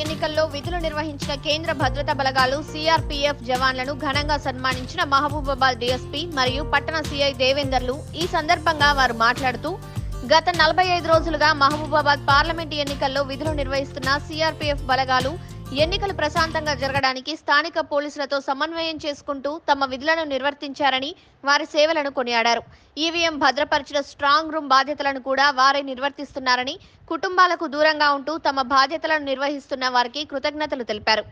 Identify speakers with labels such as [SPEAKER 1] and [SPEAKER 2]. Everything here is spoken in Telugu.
[SPEAKER 1] ఎన్నికల్లో విధులు నిర్వహించిన కేంద్ర భద్రతా బలగాలు సిఆర్పీఎఫ్ జవాన్లను ఘనంగా సన్మానించిన మహబూబాబాద్ డీఎస్పీ మరియు పట్టణ సిఐ దేవేందర్లు ఈ సందర్భంగా వారు మాట్లాడుతూ గత నలభై ఐదు రోజులుగా మహబూబాబాద్ పార్లమెంట్ ఎన్నికల్లో విధులు నిర్వహిస్తున్న సిఆర్పీఎఫ్ బలగాలు ఎన్నికలు ప్రశాంతంగా జరగడానికి స్థానిక పోలీసులతో సమన్వయం చేసుకుంటూ తమ విధులను నిర్వర్తించారని వారి సేవలను కొనియాడారు. ఈవీఎం భద్రపరిచిన స్ట్రాంగ్ రూమ్ బాధ్యతలను కూడా వారే నిర్వర్తిస్తున్నారని కుటుంబాలకు దూరంగా ఉంటూ తమ బాధ్యతలను నిర్వహిస్తున్న వారికి కృతజ్ఞతలు తెలిపారు.